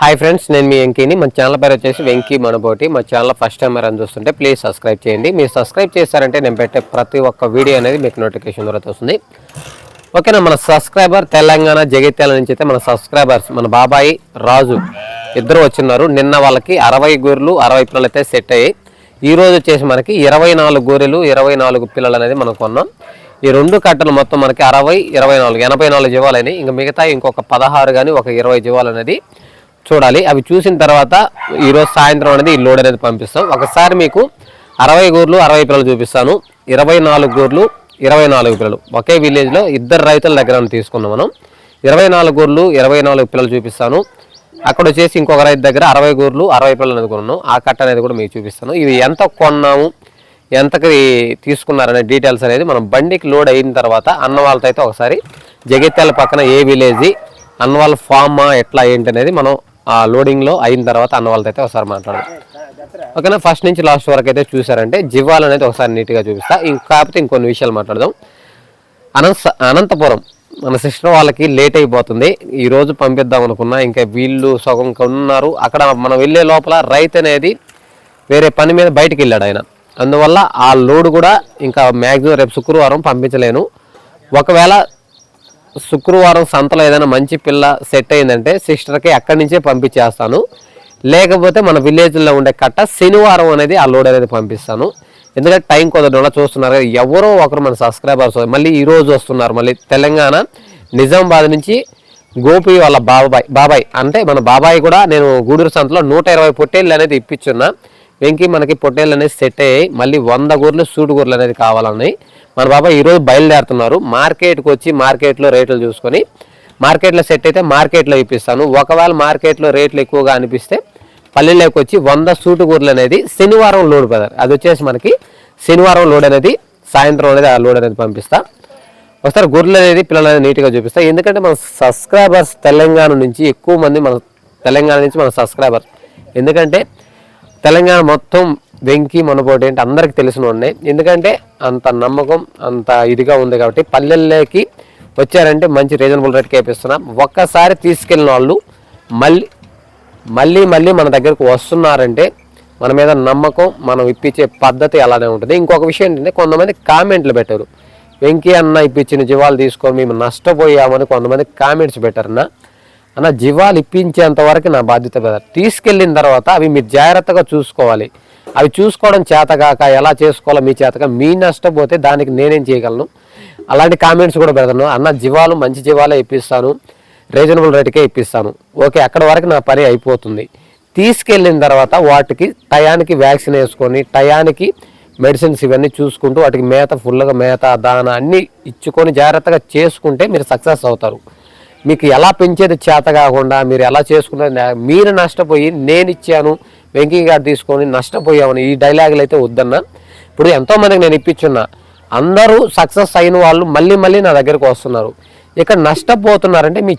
Hi friends నేను మీ వెంకీని. మన channel పేరు వచ్చేసి వెంకీ మనబోటి. మా ఛానల్ ఫస్ట్ టైం అని చూస్తుంటే ప్లీజ్ సబ్స్క్రైబ్ చేయండి. మీరు సబ్స్క్రైబ్ చేశారంటే నేను పెట్టే ప్రతి ఒక్క వీడియో అనేది మీకు నోటిఫికేషన్ ద్వారా వస్తుంది. ఓకేనా మన సబ్స్క్రైబర్ తెలంగాణ జగిత్యాల నుంచి అయితే మన సబ్స్క్రైబర్స్ మన బాబాయి రాజు ఇద్దరు వచ్చిన్నారు. నిన్న వాళ్ళకి అరవై గొర్రెలు అరవై పిల్లలు అయితే సెట్ అయ్యాయి. ఈ రోజు వచ్చేసి మనకి ఇరవై నాలుగు గొర్రెలు ఇరవై నాలుగు పిల్లలు అనేది మనం కొన్నాం. ఈ రెండు కట్టలు మొత్తం మనకి అరవై ఇరవై నాలుగు ఎనభై నాలుగు జీవాలని ఇంకా మిగతా ఇంకొక పదహారు కానీ ఒక ఇరవై జీవాలు అనేది చూడాలి. అవి చూసిన తర్వాత ఈరోజు సాయంత్రం అనేది ఈ లోడ్ అనేది పంపిస్తాం. ఒకసారి మీకు అరవై గూర్లు అరవై పిల్లలు చూపిస్తాను. ఇరవై నాలుగు గూర్లు ఇరవై నాలుగు పిల్లలు. ఒకే విలేజ్లో ఇద్దరు రైతుల దగ్గర తీసుకున్నాం మనం. ఇరవై నాలుగు గూర్లు ఇరవై నాలుగు పిల్లలు చూపిస్తాను. అక్కడ వచ్చేసి ఇంకొక రైతు దగ్గర అరవై గూర్లు అరవై పిల్లలు అనేది కొన్నాం ఆ కట్ట అనేది కూడా మీకు చూపిస్తాను. ఇవి ఎంత కొన్నాము ఎంతకి తీసుకున్నారనే డీటెయిల్స్ అనేది మనం బండికి లోడ్ అయిన తర్వాత అన్న వాళ్ళతో అయితే ఒకసారి జగిత్యాల పక్కన ఏ విలేజ్ అన్న వాళ్ళ ఫామా ఎట్లా ఏంటి అనేది మనం లోడింగ్లో అయిన తర్వాత అన్న వాళ్ళతో అయితే ఒకసారి మాట్లాడదాం. ఓకేనా? ఫస్ట్ నుంచి లాస్ట్ వరకు అయితే చూసారంటే జివ్వాలు అనేది ఒకసారి నీట్గా చూపిస్తా. ఇంకా కాకపోతే ఇంకొన్ని విషయాలు మాట్లాడదాం. అనంత అనంతపురం మన సిస్టర్ వాళ్ళకి లేట్ అయిపోతుంది. ఈరోజు పంపిద్దాం అనుకున్నా ఇంకా వీళ్ళు సగం ఉన్నారు. అక్కడ మనం వెళ్ళే లోపల రైతు అనేది వేరే పని మీద బయటికి వెళ్ళాడు ఆయన. అందువల్ల ఆ లోడ్ కూడా ఇంకా మ్యాక్సిమం రేపు శుక్రవారం పంపించలేను. ఒకవేళ శుక్రవారం సంతలో ఏదైనా మంచి పిల్ల సెట్ అయిందంటే సిస్టర్కి అక్కడి నుంచే పంపించేస్తాను. లేకపోతే మన విలేజ్లో ఉండే కట్ట శనివారం అనేది ఆ లోడ్ అనేది పంపిస్తాను. ఎందుకంటే టైం కుదరడం వల్ల చూస్తున్నారు. ఎవరో ఒకరు మన సబ్స్క్రైబర్స్ మళ్ళీ ఈరోజు వస్తున్నారు. మళ్ళీ తెలంగాణ నిజామాబాద్ నుంచి గోపి వాళ్ళ బాబాయ్ బాబాయ్ అంటే మన బాబాయ్ కూడా నేను గూడూరు సంతలో నూట ఇరవై పొట్టేళ్ళు అనేది ఇప్పించున్నా. వెంకీ మనకి పొట్టేళ్ళు అనేది సెట్ అయ్యాయి. మళ్ళీ వంద గూర్లు సూటు గూర్లు అనేది కావాలన్నాయి. మన బాబాయ్ ఈరోజు బయలుదేరుతున్నారు. మార్కెట్కి వచ్చి మార్కెట్లో రేట్లు చూసుకొని మార్కెట్లో సెట్ అయితే మార్కెట్లో ఇప్పిస్తాను. ఒకవేళ మార్కెట్లో రేట్లు ఎక్కువగా అనిపిస్తే పల్లెల్లోకి వచ్చి వంద సూటు గూర్లు అనేది శనివారం లోడ్ పదారు అది వచ్చేసి మనకి శనివారం లోడ్ అనేది సాయంత్రం అనేది ఆ లోడ్ అనేది పంపిస్తా. ఒకసారి గొర్రెలు అనేది పిల్లలు అనేది నీట్గా చూపిస్తా. ఎందుకంటే మన సబ్స్క్రైబర్స్ తెలంగాణ నుంచి ఎక్కువ మంది మన తెలంగాణ నుంచి మన సబ్స్క్రైబర్స్ ఎందుకంటే తెలంగాణ మొత్తం వెంకీ మనపోటి ఏంటి అందరికి తెలిసిన ఉన్నాయి ఎందుకంటే అంత నమ్మకం అంత ఇదిగా ఉంది కాబట్టి పల్లెల్లోకి వచ్చారంటే మంచి రీజనబుల్ రేట్కి వేపిస్తున్నాం ఒక్కసారి తీసుకెళ్ళిన వాళ్ళు మళ్ళీ మళ్ళీ మళ్ళీ మన దగ్గరకు వస్తున్నారంటే మన మీద నమ్మకం మనం ఇప్పించే పద్ధతి అలానే ఉంటుంది. ఇంకొక విషయం ఏంటంటే కొంతమంది కామెంట్లు పెట్టారు. వెంకీ అన్న ఇప్పించిన జీవాలు తీసుకొని మేము నష్టపోయామని కొంతమంది కామెంట్స్ పెట్టారన్న అన్న జీవాలు ఇప్పించేంత వరకు నా బాధ్యత పెద్ద తీసుకెళ్ళిన తర్వాత అవి మీరు జాగ్రత్తగా చూసుకోవాలి. అవి చూసుకోవడం చేతగాక ఎలా చేసుకోవాలో మీ చేతగా మీ నష్టపోతే దానికి నేనేం చేయగలను? అలాంటి కామెంట్స్ కూడా పెడతాను. అన్న జీవాలు మంచి జీవాలే ఇప్పిస్తాను. రీజనబుల్ రేటుకే ఇప్పిస్తాను. ఓకే అక్కడ వరకు నా పని అయిపోతుంది. తీసుకెళ్ళిన తర్వాత వాటికి టయానికి వ్యాక్సిన్ వేసుకొని టయానికి మెడిసిన్స్ ఇవన్నీ చూసుకుంటూ వాటికి మేత ఫుల్గా మేత దాన అన్నీ ఇచ్చుకొని జాగ్రత్తగా చేసుకుంటే మీరు సక్సెస్ అవుతారు. మీకు ఎలా పెంచేది చేత కాకుండా మీరు ఎలా చేసుకున్నది మీరు నష్టపోయి నేను ఇచ్చాను వెంకయ్య గారు తీసుకొని నష్టపోయామని ఈ డైలాగులు అయితే వద్దన్నా. ఇప్పుడు ఎంతోమందికి నేను ఇప్పించున్నా. అందరూ సక్సెస్ అయిన వాళ్ళు మళ్ళీ మళ్ళీ నా దగ్గరకు వస్తున్నారు. ఇక్కడ నష్టపోతున్నారంటే మీ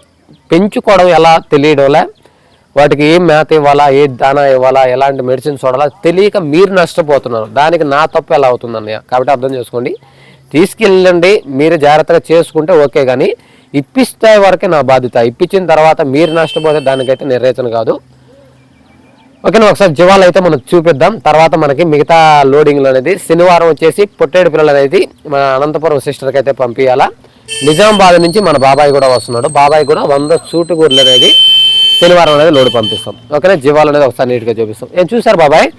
పెంచుకోవడం ఎలా తెలియడంలే? వాటికి ఏం మేత ఇవ్వాలా? ఏ దానా ఇవ్వాలా? ఎలాంటి మెడిసిన్స్ వాడాలా? తెలియక మీరు నష్టపోతున్నారు. దానికి నా తప్పు ఎలా అవుతుందన్నయ్య? కాబట్టి అర్థం చేసుకోండి. తీసుకెళ్ళండి. మీరు జాగ్రత్తగా చేసుకుంటే ఓకే కానీ ఇప్పిస్తే వరకే నా బాధ్యత. ఇప్పించిన తర్వాత మీరు నష్టపోతే దానికైతే నిర్రేచన కాదు. ఓకేనా ఒకసారి జీవాలు అయితే మనం చూపిద్దాం. తర్వాత మనకి మిగతా లోడింగ్లు అనేది శనివారం వచ్చేసి పొట్టేడు పిల్లలు అనేది మన అనంతపురం సిస్టర్కి అయితే పంపించాలా నిజామాబాద్ నుంచి మన బాబాయ్ కూడా వస్తున్నాడు. బాబాయ్ కూడా వంద సూటు గూర్లు అనేది శనివారం అనేది లోడ్ పంపిస్తాం. ఓకేనా జీవాలు అనేది ఒకసారి నీట్గా చూపిస్తాం. ఏం చూసారు బాబాయ్?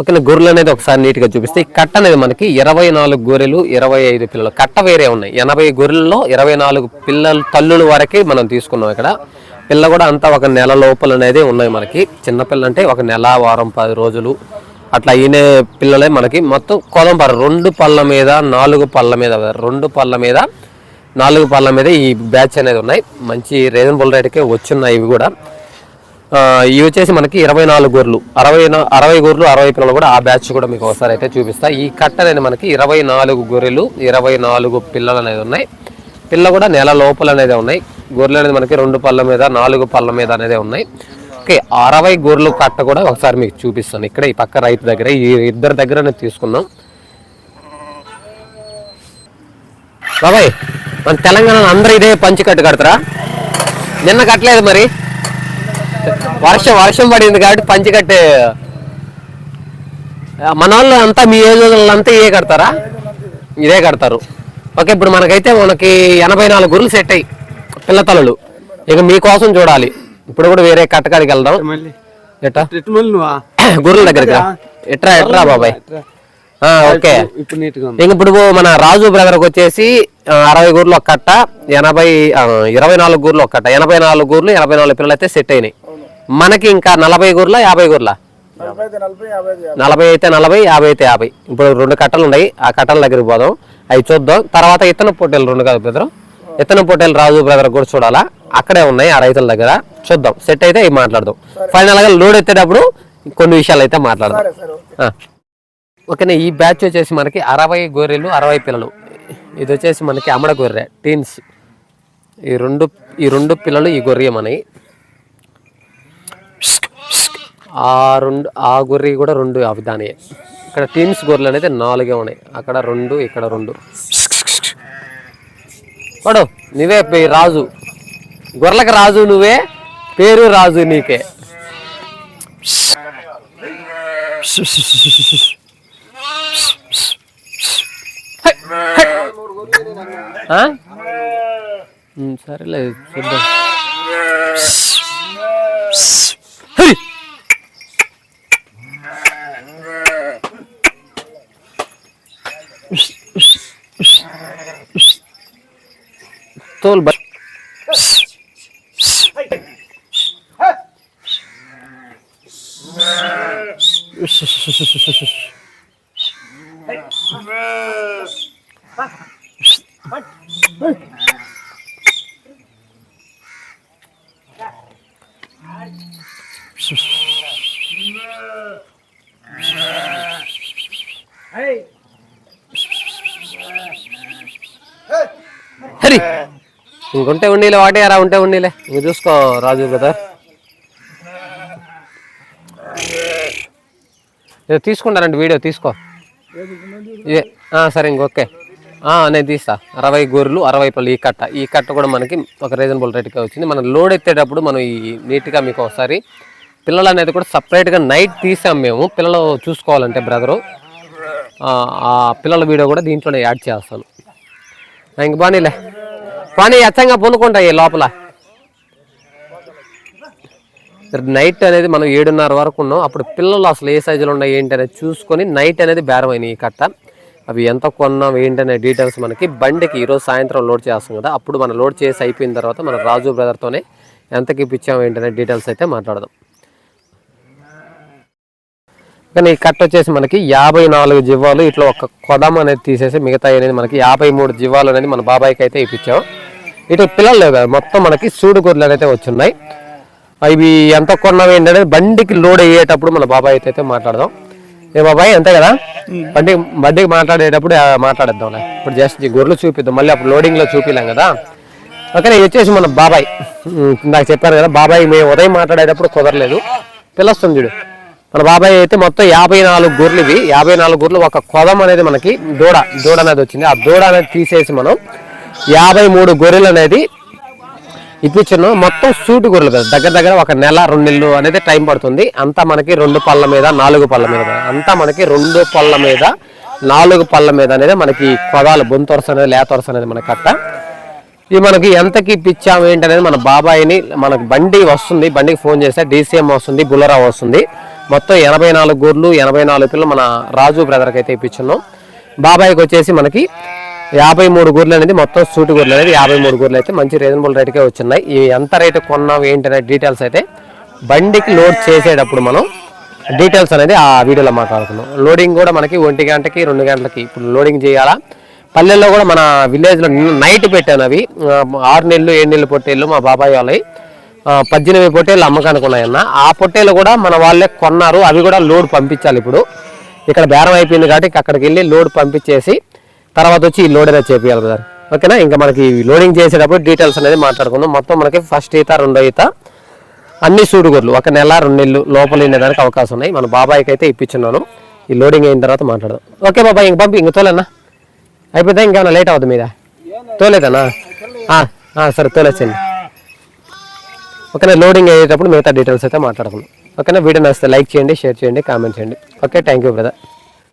ఓకేనా గొర్రెలు అనేది ఒకసారి నీట్గా చూపిస్తే ఈ కట్ట అనేది మనకి ఇరవై నాలుగు గొర్రెలు ఇరవై ఐదు పిల్లలు. కట్ట వేరే ఉన్నాయి. ఎనభై గొర్రెల్లో ఇరవై నాలుగు పిల్లలు తల్లుల వరకే మనం తీసుకున్నాం ఇక్కడ. పిల్ల కూడా అంతా ఒక నెల లోపల అనేది ఉన్నాయి మనకి. చిన్నపిల్ల అంటే ఒక నెల వారం పది రోజులు అట్లా ఈనే పిల్లలే మనకి. మొత్తం కొలంపర రెండు పళ్ళ మీద నాలుగు పళ్ళ మీద రెండు పళ్ళ మీద నాలుగు పళ్ళ మీద ఈ బ్యాచ్ అనేది ఉన్నాయి. మంచి రీజనబుల్ రేట్కే వచ్చున్నాయి ఇవి కూడా. ఇవి వచ్చేసి మనకి ఇరవై నాలుగు గొర్రెలు. అరవై అరవై గొర్రెలు అరవై పిల్లలు కూడా ఆ బ్యాచ్ కూడా మీకు ఒకసారి అయితే చూపిస్తా. ఈ కట్ట అనేది మనకి ఇరవై నాలుగు గొర్రెలు ఇరవై నాలుగు పిల్లలు అనేది ఉన్నాయి. పిల్ల కూడా నెల లోపల అనేది ఉన్నాయి. గొర్రెలు అనేది మనకి రెండు పళ్ళ మీద నాలుగు పళ్ళ మీద అనేది ఉన్నాయి. ఓకే అరవై గొర్రెలు కట్ట కూడా ఒకసారి మీకు చూపిస్తాను. ఇక్కడ ఈ పక్క రైతు దగ్గర ఈ ఇద్దరి దగ్గర నేను తీసుకున్నాం. బాబాయ్ మన తెలంగాణ అందరూ ఇదే పంచి కట్టు కడతారా? నిన్న కట్టలేదు మరి. వర్షం వర్షం పడింది కాబట్టి పంచి కట్టే మన వాళ్ళు అంతా మీ ఏజ్ అంతా ఇదే కడతారా? ఇదే కడతారు. ఓకే ఇప్పుడు మనకైతే మనకి ఎనభై నాలుగు గుర్రెలు సెట్ అయ్యి. పిల్ల తలలు ఇక మీకోసం చూడాలి. ఇప్పుడు కూడా వేరే కట్టకాడికి వెళ్దాం. ఎట్టా గుర్రెల దగ్గరికి. ఎట్రా ఎట్రా బాబాయ్? ఓకే. ఇంక ఇప్పుడు మన రాజు బ్రదర్కి వచ్చేసి అరవై గూర్లు ఒక కట్ట ఎనభై ఇరవై నాలుగు గూర్లు ఒక కట్ట ఎనభై నాలుగు గూర్లు ఎనభై నాలుగు పిల్లలు అయితే సెట్ అయినాయి. మనకి ఇంకా నలభై గూర్ల యాభై గూర్ల నలభై అయితే నలభై యాభై అయితే యాభై. ఇప్పుడు రెండు కట్టలు ఉన్నాయి. ఆ కట్టల దగ్గరికి పోదాం. అవి చూద్దాం. తర్వాత ఇత్తన పొట్టేలు రెండు కాదు బ్రదర్. ఇత్తన పొట్టేలు రాజు బ్రదర్ కూడా చూడాలా? అక్కడే ఉన్నాయి ఆ రైతుల దగ్గర. చూద్దాం. సెట్ అయితే ఇవి మాట్లాడదాం. ఫైనల్గా లోడ్ ఎత్తేటప్పుడు కొన్ని విషయాలు అయితే మాట్లాడదాం. ఓకేనా ఈ బ్యాచ్ వచ్చేసి మనకి అరవై గొర్రెలు అరవై పిల్లలు. ఇది వచ్చేసి మనకి అమ్మడ గొర్రె టీన్స్ ఈ రెండు ఈ రెండు పిల్లలు ఈ గొర్రె మనవి. ఆ రెండు ఆ గొర్రె కూడా రెండు అవి దానియే ఇక్కడ టీన్స్ గొర్రెలు అనేది నాలుగే ఉన్నాయి. అక్కడ రెండు ఇక్కడ రెండు. పడు. నువ్వే రాజు. గొర్రెలకు రాజు నువ్వే పేరు రాజు నీకే. సరేలే చూద్దాం. todo el barrio. ఇంకుంటే ఉండీలే వాటే రా ఉంటే ఉండీలే. ఇంక చూసుకో రాజు బ్రదర్. ఇది తీసుకుంటారండి వీడియో తీసుకో. ఏ సరే ఇంకొకే నేను తీస్తా. అరవై గొర్రెలు అరవై పళ్ళు ఈ కట్ట. ఈ కట్ట కూడా మనకి ఒక రీజనబుల్ రేట్కే వచ్చింది. మనం లోడ్ ఎత్తేటప్పుడు మనం ఈ నీట్గా మీకు ఒకసారి పిల్లలు అనేది కూడా సపరేట్గా నైట్ తీసాం మేము. పిల్లలు చూసుకోవాలంటే బ్రదరు. ఆ పిల్లల వీడియో కూడా దీంట్లోనే యాడ్ చేస్తాను. ఇంక బానీలే కానీ అచ్చంగా పొందుకుంటాయి లోపల. నైట్ అనేది మనం ఏడున్నర వరకు ఉన్నాం. అప్పుడు పిల్లలు అసలు ఏ సైజులో ఉన్నాయి ఏంటి అనేది చూసుకొని నైట్ అనేది బేరం ఈ కట్ట. అవి ఎంత కొన్నాం ఏంటనే డీటెయిల్స్ మనకి బండికి ఈరోజు సాయంత్రం లోడ్ చేస్తాం కదా. అప్పుడు మనం లోడ్ చేసి అయిపోయిన తర్వాత మన రాజు బ్రదర్తోనే ఎంతకి ఇప్పించాం ఏంటనే డీటెయిల్స్ అయితే మాట్లాడదాం. కానీ ఈ కట్ట వచ్చేసి మనకి యాభై నాలుగు జివ్వాలు. ఇట్లా ఒక కొదం అనేది తీసేసి మిగతా అనేది మనకి యాభై మూడు జివ్వాలు అనేది మన బాబాయ్కి అయితే ఇప్పించాం. ఇటు పిల్లలు లేవు కదా, మొత్తం మనకి సూడు గొర్రెలు అయితే వచ్చున్నాయి. అవి ఎంత కొన్నావి ఏంటంటే బండికి లోడ్ అయ్యేటప్పుడు మన బాబాయ్ అయితే మాట్లాడదాం. ఏ బాబాయ్ అంతే కదా? బండి బండికి మాట్లాడేటప్పుడు ఆ, మాట్లాడేద్దాంలే ఇప్పుడు జస్ట్ ఈ గొర్రెలు చూపిద్దాం. మళ్ళీ అప్పుడు లోడింగ్లో చూపిలేం కదా. ఓకే వచ్చేసి మన బాబాయ్. ఇందాక చెప్పాను కదా బాబాయ్ మేము ఉదయం మాట్లాడేటప్పుడు కుదరలేదు. పిల్లొస్తుంది చూడు. మన బాబాయ్ అయితే మొత్తం యాభై నాలుగు గొర్రెలు ఇవి. యాభై నాలుగు గొర్రెలు ఒక కొదం అనేది మనకి దూడ దూడ అనేది వచ్చింది. ఆ దూడ అనేది తీసేసి మనం యాభై మూడు గొర్రెలు అనేది ఇప్పించున్నాం. మొత్తం సూటు గొర్రెలు కదా. దగ్గర దగ్గర ఒక నెల రెండు నెలలు అనేది టైం పడుతుంది. అంతా మనకి రెండు పళ్ళ మీద నాలుగు పళ్ళ మీద. అంతా మనకి రెండు పళ్ళ మీద నాలుగు పళ్ళ మీద అనేది మనకి కొదాలు బొంతొరస అనేది లేతొరస అనేది మనకి కట్ట. ఇది మనకి ఎంతకి ఇప్పించాము ఏంటనేది మన బాబాయిని మనకు బండి వస్తుంది. బండికి ఫోన్ చేస్తే డీసీఎం వస్తుంది బులరా వస్తుంది. మొత్తం ఎనభై నాలుగు గూర్లు ఎనభై నాలుగు పిల్లలు మన రాజు బ్రదర్కి అయితే ఇప్పించున్నాం. బాబాయ్కి వచ్చేసి మనకి యాభై మూడు గూర్లు అనేది మొత్తం సూటి గూర్లు అనేది యాభై మూడు గూర్లు అయితే మంచి రీజనబుల్ రేట్కే వచ్చినాయి. ఇవి ఎంత రేటు కొన్నాం ఏంటనే డీటెయిల్స్ అయితే బండికి లోడ్ చేసేటప్పుడు మనం డీటెయిల్స్ అనేది ఆ వీడియోలో మాట్లాడుకున్నాం లోడింగ్ కూడా మనకి ఒంటి గంటకి రెండు గంటలకి ఇప్పుడు లోడింగ్ చేయాలా? పల్లెల్లో కూడా మన విలేజ్లో నైట్ పెట్టాను అవి. ఆరు నెలలు ఏడు నెలలు పొట్టేళ్ళు మా బాబాయ్ వాళ్ళవి. పద్దెనిమిది పొట్టేలు అమ్మకానికి ఉన్నాయన్న ఆ పొట్టేలు కూడా మన వాళ్ళే కొన్నారు. అవి కూడా లోడ్ పంపించాలి ఇప్పుడు. ఇక్కడ బేరం అయిపోయింది కాబట్టి అక్కడికి వెళ్ళి లోడ్ పంపించేసి తర్వాత వచ్చి ఈ లోడ్ అనేది చేపియాలి సార్ ఓకేనా? ఇంకా మనకి లోడింగ్ చేసేటప్పుడు డీటెయిల్స్ అనేది మాట్లాడుకుందాం. మొత్తం మనకి ఫస్ట్ ఈత రెండో ఈత అన్ని సూడుగొర్లు. ఒక నెల రెండు నెలలు లోపల ఉండేదానికి అవకాశం ఉన్నాయి. మన బాబాయ్కి అయితే ఇప్పించున్నాను. ఈ లోడింగ్ అయిన తర్వాత మాట్లాడదాం. ఓకే బాబాయ్ ఇంక పంపి ఇంక తోలేనా? అయిపోతే ఇంకేమైనా లేట్ అవుతుంది మీద? తోలేదన్నా సరే తోలేసండి ఓకేనా లోడింగ్ అయ్యేటప్పుడు మిగతా డీటెయిల్స్ అయితే మాట్లాడుకుందాం. ఓకేనా వీడియో నచ్చితే లైక్ చేయండి షేర్ చేయండి కామెంట్ చేయండి. Okay thank you brother